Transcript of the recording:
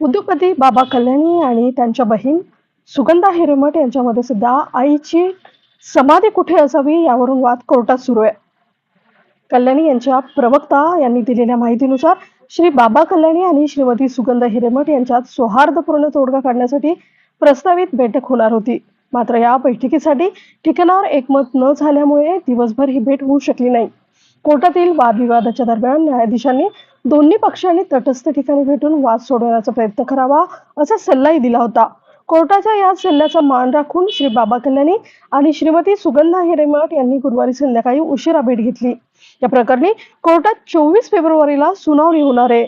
उद्योगपती बाबा कल्याणी आणि त्यांच्या बहीण सुगंधा हिरेमठ यांच्यामध्ये सुद्धा आईची समाधी कुठे असावी यावरून वाद कोर्टात सुरू आहे. कल्याणी यांच्या प्रवक्ता यांनी दिलेल्या माहितीनुसार श्री बाबा कल्याणी आणि श्रीमती सुगंध हिरेमठ यांच्यात सौहार्दपूर्ण तोडगा काढण्यासाठी प्रस्तावित बैठक होणार होती. मात्र या बैठकीसाठी ठिकाणावर एकमत न झाल्यामुळे दिवसभर ही भेट होऊ शकली नाही. कोर्टातील वादविवादाच्या दरम्यान न्यायाधीशांनी दोन्ही पक्षांनी तटस्थ ठिकाणी भेटून वाद सोडवण्याचा प्रयत्न करावा असा सल्लाही दिला होता. कोर्टाच्या या सल्ल्याचा मान राखून श्री बाबा कल्याणी आणि श्रीमती सुगंधा हिरेमठ यांनी गुरुवारी संध्याकाळी उशिरा भेट घेतली. या प्रकरणी कोर्टात चोवीस फेब्रुवारीला सुनावणी होणार आहे.